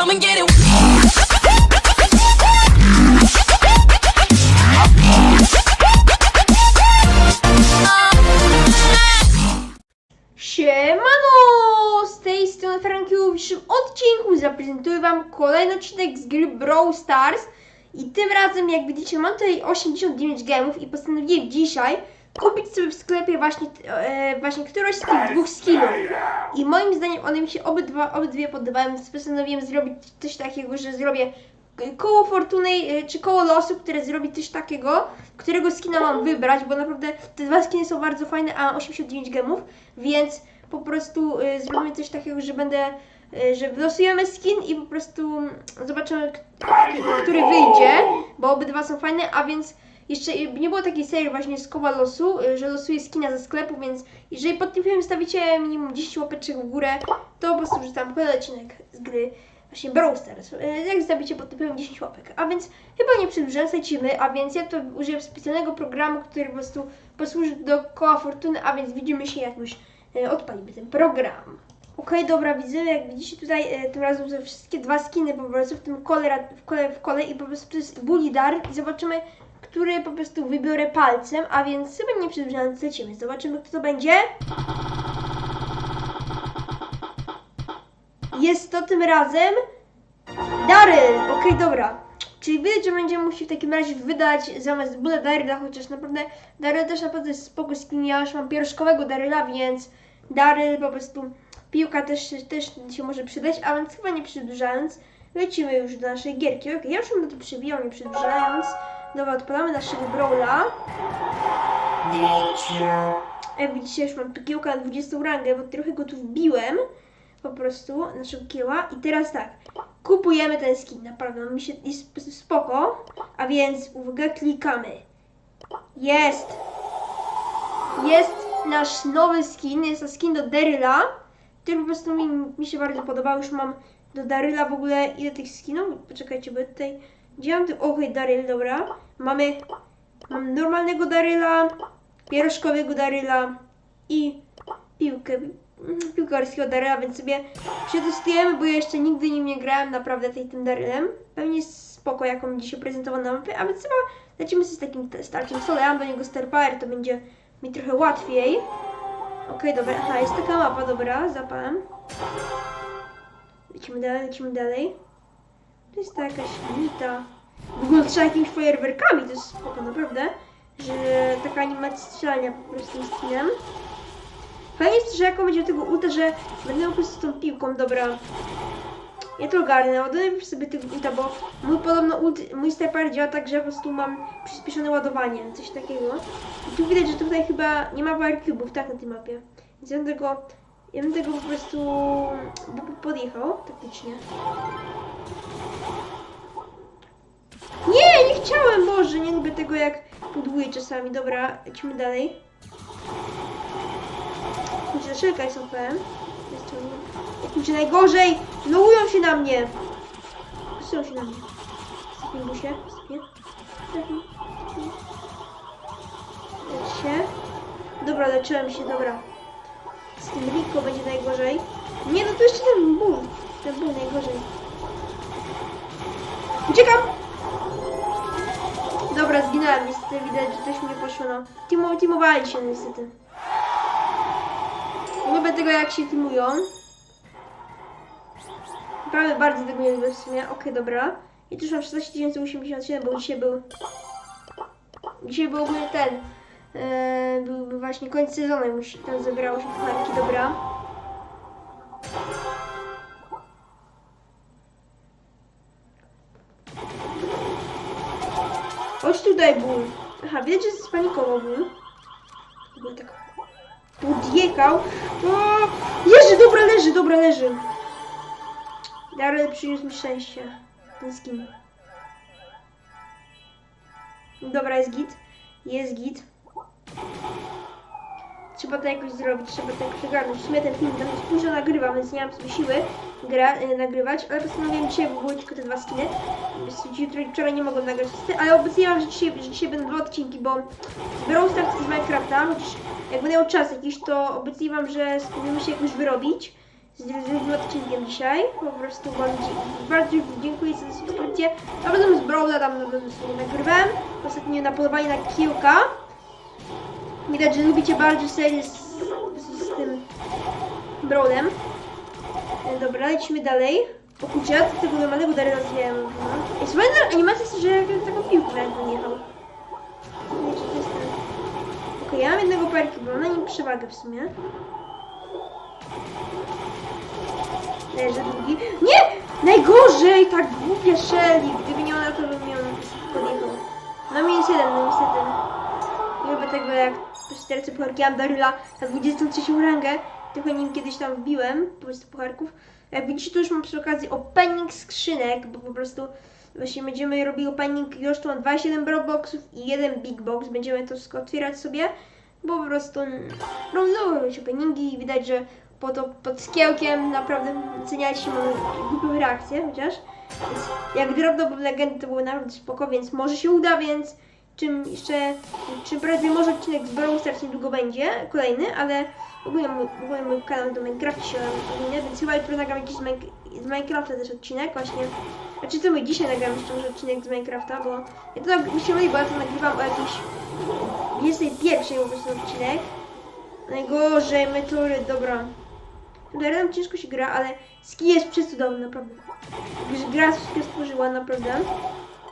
come and get it. Siemano! Z tej strony Franki w dzisiejszym odcinku zaprezentuję Wam kolejny odcinek z gry Brawl Stars i tym razem, jak widzicie, mam tutaj 89 gemów i postanowiłem dzisiaj kupić sobie w sklepie właśnie, e, właśnie któroś z tych dwóch skinów. I moim zdaniem one mi się obydwa, obydwie podobają, więc postanowiłem zrobić coś takiego, że zrobię koło fortuny e, czy koło losu, które zrobi coś takiego, którego skina mam wybrać, bo naprawdę te dwa skiny są bardzo fajne, a mam 89 gemów, więc po prostu y, zrobimy coś takiego, że będę, y, że wylosujemy skin i po prostu zobaczymy, który wyjdzie, bo obydwa są fajne, a więc jeszcze nie było takiej serii właśnie z koła losu, y, że losuję skina ze sklepu, więc jeżeli pod tym filmem stawicie minimum 10 łapeczek w górę, to po prostu wrzucam kolejny odcinek z gry właśnie Brawl Stars. Y, Jak stawicie pod tym filmem 10 łapek. A więc chyba nie przedłużając, lecimy, a więc ja to użyję specjalnego programu, który po prostu posłuży do koła fortuny, a więc widzimy się jak już y, odpalimy ten program. Okej, dobra, widzę, jak widzicie tutaj tym razem są wszystkie dwa skiny po prostu w tym kole, w kole, w kole i po prostu to jest Bulidar i zobaczymy, który po prostu wybiorę palcem, a więc chyba nie przedłużając lecimy. Zobaczymy, kto to będzie. Jest to tym razem Daryl. Okej, dobra. Czyli widać, że będziemy musieli w takim razie wydać zamiast byle Daryla, chociaż naprawdę Daryl też naprawdę jest spoko skin. Ja już mam pierożkowego Daryla, więc Daryl po prostu piłka też, też się może przydać, a więc chyba nie przedłużając, lecimy już do naszej gierki. Okej, ja już bym to przebijał, nie przedłużając. Dobra, odpalamy naszego Brawla. Jak widzicie, już mam kiełka na 20 rangę, bo trochę go tu wbiłem. Po prostu naszego kieła. I teraz tak, kupujemy ten skin, naprawdę, on mi się jest spoko. A więc, uwaga, klikamy. Jest! Jest nasz nowy skin, jest to skin do Daryla, który po prostu mi, mi się bardzo podobał. Już mam do Daryla w ogóle ile tych skinów? Poczekajcie, bo tutaj... Gdzie mam tych... Okej, Daryl, dobra. Mamy... Mam normalnego Daryla, pierożkowego Daryla i piłkę, mm, piłkarskiego Daryla, więc sobie przetestujemy, bo ja jeszcze nigdy nim nie grałem naprawdę tej, tym Darylem. Pewnie jest spoko, jak on dzisiaj prezentował na mapie, a więc chyba lecimy sobie z takim starciem solo. Ja mam do niego Star Power, to będzie mi trochę łatwiej. Okej, dobra, aha, jest taka mapa, dobra, zapałem. Lecimy dalej, lecimy dalej. To jest ta jakaś mita. W ogóle trzeba jakimiś fajerwerkami, to jest spoko, naprawdę. Że taka animacja strzelania po prostu skinem. Fajnie jest, że jak on będzie do tego ulta, że będę po prostu tą piłką, dobra. Ja to ogarnę, ładuję sobie tego ulta, bo mój podobno ult, mój sniper działa tak, że po prostu mam przyspieszone ładowanie, coś takiego. I tu widać, że tutaj chyba nie ma power cube'ów, tak, na tej mapie. Więc ja bym tego, ja bym tego po prostu podjechał, taktycznie. Nie, nie chciałem, Boże, nie lubię tego jak pudłuję czasami. Dobra, lecimy dalej. Kurczę, szelka jest OP. Kurczę, najgorzej! Lołują się na mnie! Lołują się na mnie. Sypię busie, sypię. Lecz się. Dobra, leczyłem się, dobra. Z tym Rico będzie najgorzej. Nie, no to jeszcze ten ból. Ten ból najgorzej. Uciekam! Dobra, zginąłem niestety, widać, że coś mi nie poszło, no. Teamo, się niestety. Nie lubię tego, jak się teamują. Naprawdę bardzo tego nie lubię w sumie. Okej, dobra. I tu już mam 16 087, bo dzisiaj był... Dzisiaj był ogólnie ten... Yy, był, właśnie koniec sezonu, i tam zabierało się pucharki, dobra. Tutaj, ból. Aha, widać, że spanikował ból. Ból tak podjechał. O, leży, dobra, leży, dobra, leży. Daryl przyniósł mi szczęście. Ten skin. Dobra, jest git. Jest git. Trzeba to jakoś zrobić, trzeba to jakoś. W sumie ten film tam jest późno nagrywam, więc nie mam sobie siły gra, e, nagrywać, ale postanowiłem dzisiaj, bo były tylko te dwa skiny. Jutro i wczoraj nie mogłem nagrać niestety, ale obiecuję, że dzisiaj, że dzisiaj będą dwa odcinki, bo z Brawl Stars z Minecrafta, chociaż jak będę miał czas jakiś, to obiecuję wam, że spróbujemy się jakoś wyrobić z drugim odcinkiem dzisiaj. Po prostu wam bardzo dziękuję za subskrypcję. A potem z Brawla tam no, sobie nagrywałem. Ostatnio na polowanie na kiełka. Widać, że lubicie bardzo serię z, z, z tym Brawlem. Dobra, lecimy dalej. O kurczę, ja tego normalnego Daryla zjem. No. Jest fajna animacja, że jak taką piłkę nawet jechał. Nie, czy to jest ten... Okej, ja mam jednego perki, bo na nim przewagę w sumie. Leży drugi. Nie! Najgorzej! Tak głupia Shelly! Gdyby nie ona, to bym ją podjechał. No minus jeden, no niestety. Nie lubię tego, jak po czterce pucharki mam Daryla na 23 rangę. Tylko nim kiedyś tam wbiłem, po prostu pucharków. Jak widzicie, to już mam przy okazji opening skrzynek, bo po prostu właśnie będziemy robili opening już tu mam 27 broadboxów i jeden big box. Będziemy to wszystko otwierać sobie, bo po prostu lubię robić openingi i widać, że po to pod skiełkiem naprawdę wycenialiście moją głupią reakcję, chociaż. Więc jak drobno był legendy, to było naprawdę spoko, więc może się uda, więc czym jeszcze, czym prędzej może odcinek z Brawl Stars niedługo będzie, kolejny, ale ogólnie mój, ogólnie mój kanał do Minecraft się ogólnie, więc chyba jutro nagram jakiś z, Minec- z Minecrafta też odcinek właśnie. Znaczy co my dzisiaj nagram jeszcze może odcinek z Minecrafta, bo ja to tak byście mieli, bo ja to nagrywam o jakiejś 21 po prostu odcinek. Najgorzej, meteory, dobra. Nam ciężko się gra, ale ski jest przecudowny, naprawdę. Gra wszystko stworzyła, naprawdę.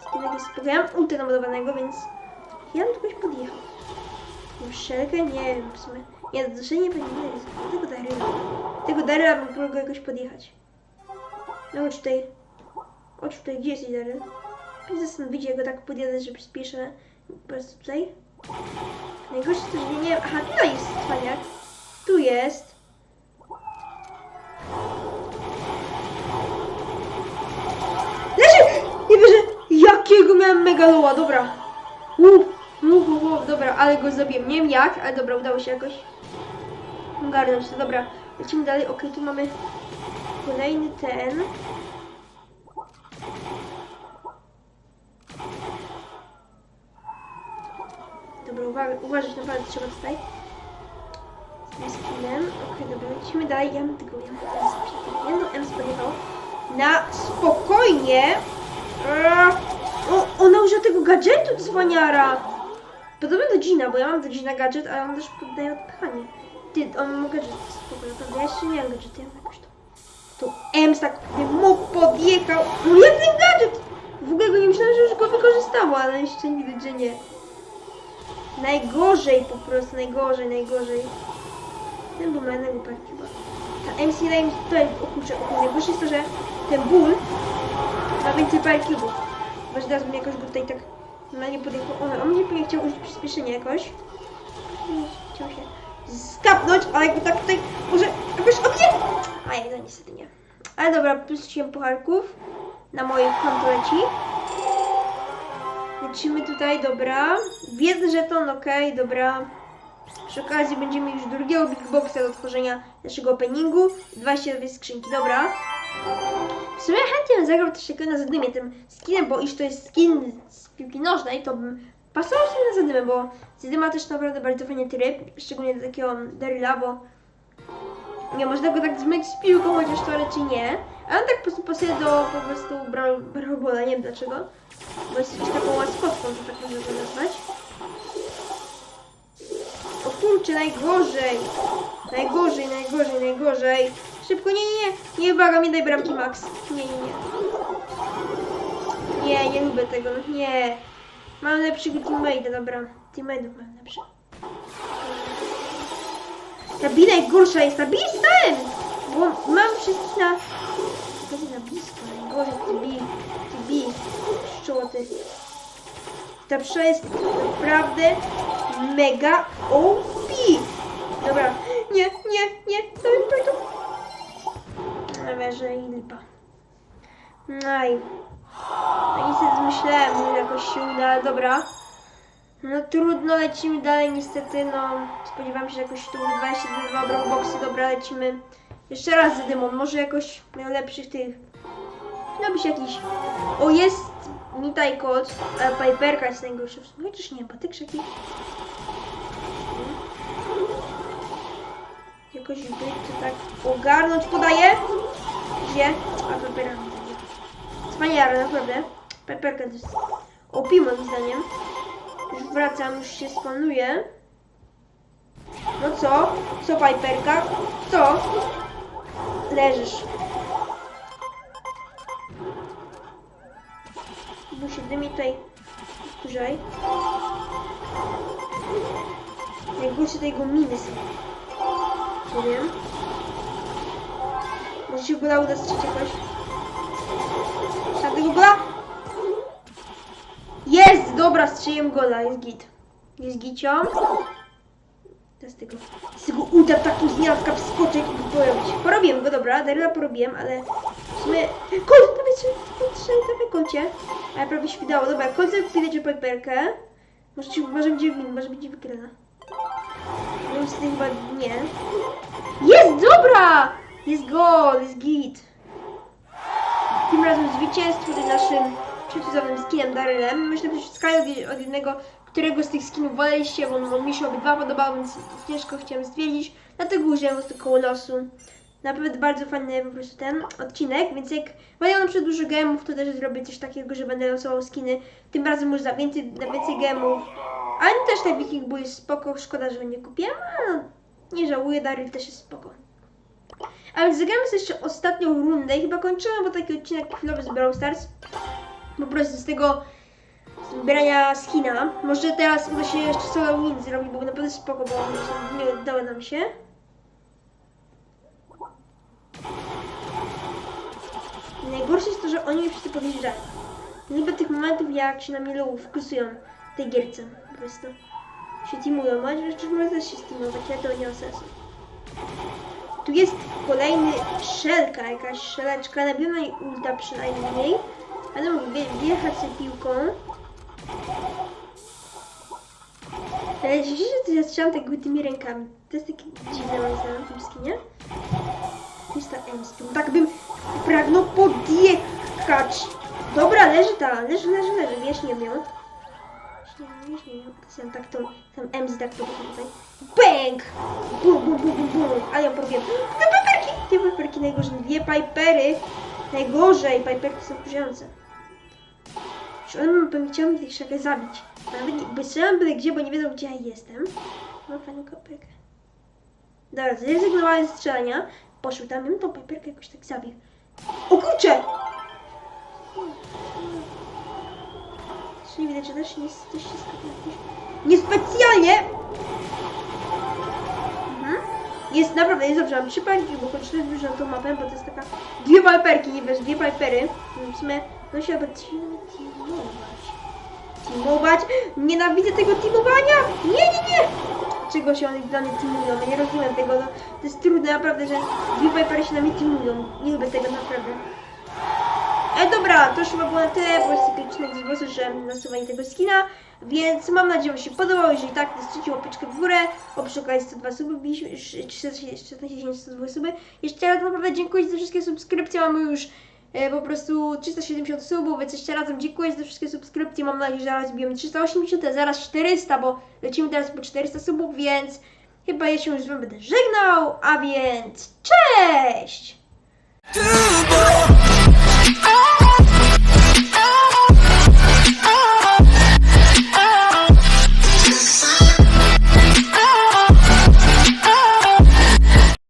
Skinek jest spoko. Ja mam ulta namodowanego, więc ja bym kogoś podjechał. Muszelkę? Nie wiem, w sumie. Nie, do nie pewnie nie jest. Tego Daryla. Tego Daryla bym próbował jakoś podjechać. No chodź tutaj. Chodź tutaj, gdzie jesteś Daryl? Zastanowicie, jak go tak podjadę, że przyspieszę po prostu tutaj. Najgorsze to, że nie. Aha, tutaj jest cwaniak. Tu jest. Leży! Nie wierzę! Jakiego miałem megaloa, dobra. Uuu, dobra, ale go zabiłem. Nie wiem jak, ale dobra, udało się jakoś ogarnąć to. Dobra, lecimy dalej. Okej, tu mamy kolejny ten. Dobra, uwaga, uważać naprawdę trzeba tutaj. Z tym skinem. Okej, dobra, lecimy dalej. Ja tego, ja mam. Jedno M spodziewał. Na spokojnie. Eee, O, ona użyła tego gadżetu cwaniara. Podobno do Gina, bo ja mam do Gina gadżet, ale on też poddaje odpychanie. Ty, on ma gadżet, spoko, naprawdę. Ja jeszcze nie mam gadżetu, ja mam jakoś to. To Ems tak mu podjechał. No jak ten gadżet? W ogóle go nie myślałem, że już go wykorzystało, ale jeszcze widać, że nie. Najgorzej po prostu, najgorzej, najgorzej. Ten był jednego parki chyba. Ta MC daje mi tutaj, o kurczę, o kurczę, najgorsze jest to, że ten ból ma więcej cubów. Bo teraz bym jakoś go tutaj tak na nie podjechał. On, on mnie pewnie chciał użyć przyspieszenia jakoś. Chciał się skapnąć, ale jakby tak tutaj może jakoś obie... A ja no niestety nie. Ale dobra, 7 pucharków na moje konto leci. Lecimy tutaj, dobra. Wiedzy żeton, okej, dobra. Przy okazji będziemy już drugiego Big Boxa do otworzenia naszego openingu. 22 skrzynki, dobra. W sumie chętnie bym zagrał też na zadymie tym skinem, bo iż to jest skin z piłki nożnej, to bym pasował sobie na zadymę, bo zadyma też naprawdę bardzo fajny tryb, szczególnie do takiego Daryla, bo nie można go tak zmyć z piłką, chociaż to raczej nie. Ale on tak po prostu pasuje do po prostu Brawl Brawl Balla, nie wiem dlaczego. Bo jest jakąś taką łaskotką, że tak można go nazwać. O kurczę, najgorzej! Najgorzej, najgorzej, najgorzej. Szybko, nie, nie, nie, nie błagam, nie daj bramki Max. Nie, nie, nie. Nie, nie lubię tego, no nie. Mam lepszego teammate'a, dobra. Teammate'ów mam lepszy. Ta Bi najgorsza jest, ta Bi jest ten! Bo mam wszystkich na... Będzie na blisko, najgorzej, ty Bi, ty Bi, szczoty. Ta psza jest naprawdę mega OP. Dobra, nie, nie, nie, dawaj, dawaj to. Że i lipa. No i... No niestety myślałem, że jakoś się uda, ale dobra. No trudno, lecimy dalej niestety, no spodziewam się, że jakoś tu 22 brawlboxy, dobra, lecimy jeszcze raz z dymą, może jakoś miał lepszych tych, byś jakiś, o jest Mitaj kot, a Piperka jest sumie, chociaż nie, patyk jakiś. Jakoś by to tak ogarnąć. Podaję. Gdzie? A pepera mi. Wspaniale, naprawdę. Peperka to jest OP moim zdaniem. Już wracam, już się spanuję. No co? Co Piperka? Co? Leżysz. Bo się dymi tutaj wkurzaj. Najgorsze to jego miny są. Nie wiem. Może się gola uda strzelić jakoś. Tamtego gola? Jest! Dobra, strzeliłem gola, jest git. Jest gicią. Teraz tego, z tego uda taki zniadka wskoczyć i porobić. Porobiłem go, dobra, Daryla porobiłem, ale w sumie... Kolt! Dawaj, strzelaj, dawaj kolcie. Ale prawie się wydało. Dobra, kolce widać o piperkę. Może, może będzie win, może będzie wygrana. Chyba nie. Jest, dobra! Jest gol, jest git. Tym razem zwycięstwo naszym przecudownym skinem Darylem. Myślę, że Sky od, jednego, którego z tych skinów woleliście, bo mi się obydwa podobał, więc ciężko chciałem stwierdzić. Dlatego użyłem po prostu koło losu. Naprawdę bardzo fajny po prostu ten odcinek, więc jak mają na przykład dużo gemów, to też zrobię coś takiego, że będę losował skiny. Tym razem już za więcej, na więcej gemów. Ale też ten Viking jest spoko, szkoda, że go nie kupiłem, ale nie żałuję, Daryl też jest spoko. A więc zagramy sobie jeszcze ostatnią rundę i chyba kończymy, bo taki odcinek chwilowy z Brawl Stars. Po prostu z tego zbierania skina. Może teraz uda się jeszcze solo win zrobić, bo naprawdę spoko, bo nie udało nam się. Najgorsze jest to, że oni mnie wszyscy podjeżdżają. Nie tych momentów, jak się na mnie wkusują w tej gierce. Prostu się teamują. Jeszcze może też się steamować, ale to nie ma sensu. Tu jest kolejny szelka, jakaś szeleczka, na pewno i ulta przynajmniej. Ale wje- wjechać sobie piłką. Ale dziś, że ja strzelam tak tymi rękami. To jest takie dziwne moim zdaniem w tym skinie. Jest ta Emstrom. Tak bym pragnął podjechać. Dobra, leży ta, leży, leży, leży. Wiesz, nie nie miał. Sam tak tą, tam Ems tak to tutaj. Bang! Bum, bum, bum, bum, bum. A ja powiem. Te piperki! Te piperki najgorzej. Dwie pipery. Najgorzej. Piperki są wkurzające. Czy one bym chciał mi tych szakę zabić. Nawet nie, bo strzelam byle gdzie, bo nie wiedzą gdzie ja jestem. Mam fajną piperkę. Dobra, zrezygnowałem ze strzelania. Poszły tam, ja tą piperkę jakoś tak zabił. O kurczę! Czyli widać, że też nie coś się. Niespecjalnie! Jest naprawdę, jest dobrze, mam trzy piperki, bo kończymy wyżą tą mapę, bo to jest taka... Dwie piperki, nie wiesz, dwie pipery. No W sumie, no się nawet teamować. Teamować? Nienawidzę tego teamowania! Nie, nie, nie! Czego się one dla mnie teamują? Nie rozumiem tego, no, to jest trudne naprawdę, że dwie pipery się na mnie teamują. Nie lubię tego naprawdę. E, dobra, to już chyba było na tyle, bo jest taki odcinek z głosu, że nasuwanie tego skina, więc mam nadzieję, że się podobało, jeżeli tak, to strzecił łapeczkę w górę, okazji 102 suby, biliśmy, 14 102 suby. Jeszcze raz naprawdę dziękuję za wszystkie subskrypcje, mamy już e, po prostu 370 subów, więc jeszcze raz dziękuję za wszystkie subskrypcje, mam nadzieję, że zaraz bijemy 380, a zaraz 400, bo lecimy teraz po 400 subów, więc chyba ja się już z wami będę żegnał, a więc cześć!